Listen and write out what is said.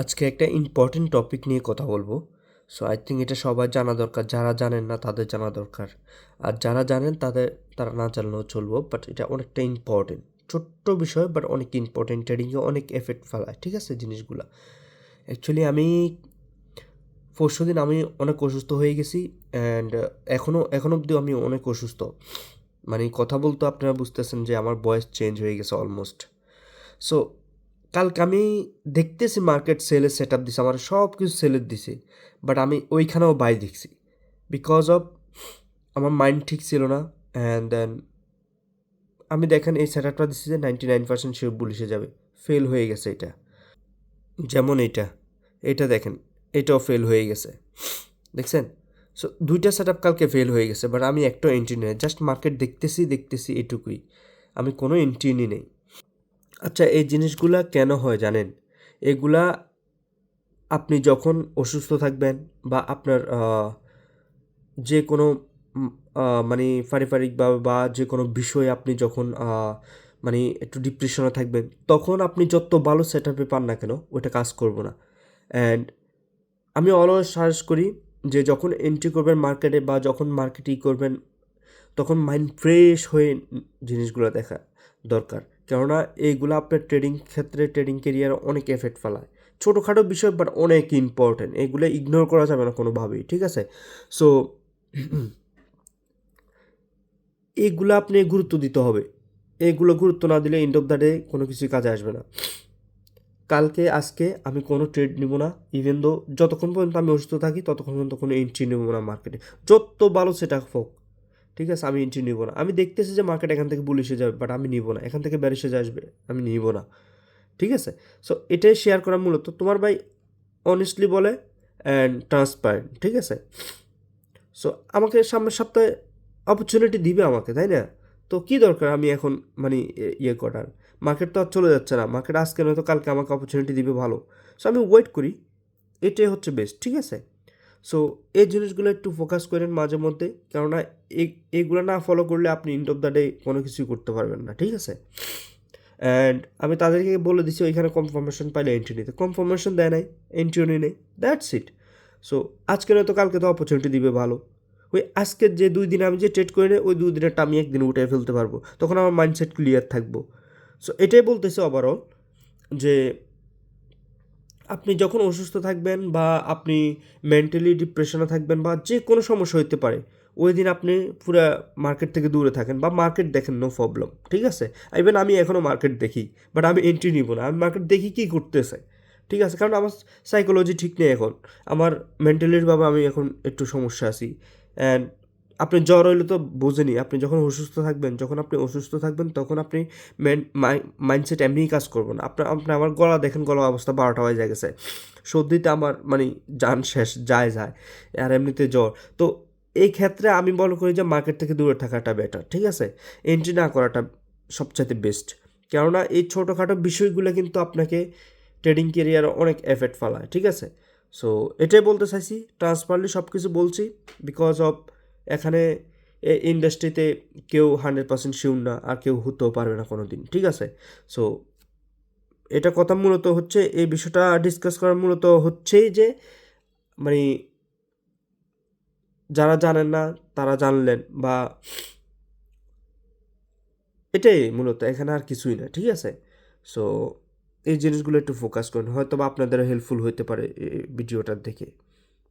আজকে একটা important topic নিয়ে কথা বলব। সো আই থিঙ্ক এটা সবাই জানা দরকার, যারা জানেন না তাদের জানা দরকার। আর যারা জানেন তাদের, তারা না জানলেও চলবো বাট এটা অনেকটা ইম্পর্টেন্ট ছোট্ট বিষয় বাট অনেক ইম্পর্টেন্ট ট্রেডিংয়ে অনেক এফেক্ট ফেলায়, ঠিক আছে, জিনিসগুলো। অ্যাকচুয়ালি আমি পরশু দিন আমি অনেক অসুস্থ হয়ে গেছি অ্যান্ড এখনও এখন অবধি আমি অনেক অসুস্থ। মানে কথা বলতে আপনারা বুঝতেছেন যে আমার বয়স চেঞ্জ হয়ে গেছে অলমোস্ট সো কালকে আমি দেখতেছি মার্কেট সেলের সেট আপ দিছে, আমার সব কিছু সেলের দিছে বাট আমি ওইখানেও বাই দেখছি। বিকজ অফ আমার মাইন্ড ঠিক ছিল না অ্যান্ড দেন আমি দেখেন এই সেট আপটা দিচ্ছি যে নাইনটি নাইন পার্সেন্ট শিওর বুলিশে যাবে ফেল হয়ে গেছে এটা। যেমন এটা এটা দেখেন, এটাও ফেল হয়ে গেছে। দেখছেন? সো দুইটা সেট আপ কালকে ফেল হয়ে গেছে বাট আমি একটাও এন্ট্রি নেই জাস্ট মার্কেট দেখতেছি দেখতেছি এটুকুই। আমি কোনো এন্ট্রি নিই নেই। আচ্ছা এই জিনিসগুলা কেন হয় জানেন? এগুলা আপনি যখন অসুস্থ থাকবেন বা আপনার যে কোনো মানে পারিবারিকভাবে বা যে কোনো বিষয়ে আপনি যখন মানে একটু ডিপ্রেশনে থাকবেন, তখন আপনি যত ভালো সেট আপে পান না কেন ওটা কাজ করব না। অ্যান্ড আমি অলওয়েজ সাজেস্ট করি যে যখন এন্ট্রি করবেন মার্কেটে বা যখন মার্কেটই করবেন, তখন মাইন্ড ফ্রেশ হয়ে জিনিসগুলো দেখা দরকার। কেননা এইগুলো আপনার ট্রেডিং ক্ষেত্রে ট্রেডিং কেরিয়ারে অনেক এফেক্ট ফেলায়। ছোটোখাটো বিষয় বাট অনেক ইম্পর্টেন্ট এগুলো ইগনোর করা যাবে না কোনোভাবেই, ঠিক আছে? সো এগুলো আপনি গুরুত্ব দিতে হবে। এগুলো গুরুত্ব না দিলে এন্ড অফ দ্য ডে কোনো কিছুই কাজে আসবে না। কালকে, আজকে আমি কোনো ট্রেড নিব না ইভেন দো যতক্ষণ পর্যন্ত আমি অসুস্থ থাকি, ততক্ষণ পর্যন্ত কোনো এন্ট্রি নেব না মার্কেটে যত ভালো সেটা হোক ঠিক আছে, আমি এন্ট্রি নিব না। আমি দেখতেছি যে মার্কেট এখান থেকে বুলিশে যাবে বাট আমি নিব না। এখান থেকে ব্যারিসে আসবে, আমি নিব না। ঠিক আছে? সো এটাই শেয়ার করা মূলত। তোমার ভাই অনেস্টলি বলে অ্যান্ড ট্রান্সপারেন্ট ঠিক আছে? সো আমাকে সামনের সপ্তাহে অপরচুনিটি দিবে আমাকে, তাই না? তো কী দরকার আমি এখন মানে ইয়ে করার? মার্কেট তো আর চলে যাচ্ছে না। মার্কেট আজকে নয়তো কালকে আমাকে অপরচুনিটি দিবে ভালো। সো আমি ওয়েট করি। এটাই হচ্ছে বেস্ট ঠিক আছে? সো এই জিনিসগুলো একটু ফোকাস করেন মাঝে মধ্যে। কেননা এই এইগুলো না ফলো করলে আপনি ইন্ড অফ দ্য ডে কোনো কিছুই করতে পারবেন না, ঠিক আছে? অ্যান্ড আমি তাদেরকে বলে দিচ্ছি ওইখানে কনফার্মেশন পাইলে এন্ট্রি নিতে। কনফার্মেশন দেয় নাই এন্ট্রিও নেই। দ্যাটস ইট সো আজকে নয়তো কালকে তো অপরচুনিটি দিবে ভালো। ওই আজকের যে দুই দিন আমি যে ট্রেড করে নেই, ওই দুই দিনেরটা আমি একদিন উঠে ফেলতে পারব। তখন আমার মাইন্ডসেট ক্লিয়ার থাকব। সো এটাই বলতেছে ওভারঅল যে আপনি যখন অসুস্থ থাকবেন বা আপনি মেন্টালি ডিপ্রেশনে থাকবেন বা যে কোনো সমস্যা হতে পারে, ওই দিন আপনি পুরো মার্কেট থেকে দূরে থাকেন বা মার্কেট দেখেন নো প্রবলেম ঠিক আছে? ইভেন আমি এখনও মার্কেট দেখি বাট আমি এন্ট্রি নিব না। আমি মার্কেট দেখি কী করতেছে, ঠিক আছে? কারণ আমার সাইকোলজি ঠিক নেই এখন। আমার মেন্টালির মেন্টালিভাবে আমি এখন একটু সমস্যা আছি। অ্যান্ড আপনি জ্বর হইলে তো বোঝেনি আপনি যখন অসুস্থ থাকবেন, যখন আপনি অসুস্থ থাকবেন, তখন আপনি মাইন্ডসেট এমনিই কাজ করব না। আপনার আপনি, আমার গলা দেখেন গলা অবস্থা বারোটা হয়ে যায় গেছে। সর্দিতে আমার মানে যান শেষ, যায় যায়, আর এমনিতে জ্বর। তো এই ক্ষেত্রে আমি মনে করি যে মার্কেট থেকে দূরে থাকাটা বেটার ঠিক আছে? এন্ট্রি না করাটা সবচাইতে বেস্ট কেননা এই ছোটোখাটো বিষয়গুলো কিন্তু আপনাকে ট্রেডিং কেরিয়ারে অনেক এফেক্ট ফেলায়, ঠিক আছে? সো এটাই বলতে চাইছি ট্রান্সপারলি সব কিছু বলছি বিকজ অফ এখানে ইন্ডাস্ট্রিতে কেউ হান্ড্রেড পার্সেন্ট শিউর না, আর কেউ হতেও পারবে না কোনো দিন ঠিক আছে? সো এটা কথা মূলত হচ্ছে, এই বিষয়টা ডিসকাস করার মূলত হচ্ছেই যে মানে যারা জানেন না, তারা জানলেন বা এটাই মূলত, এখানে আর কিছুই না, ঠিক আছে? সো এই জিনিসগুলো একটু ফোকাস করুন হয়তো বা আপনাদের হেল্পফুল হতে পারে এই ভিডিওটা দেখে।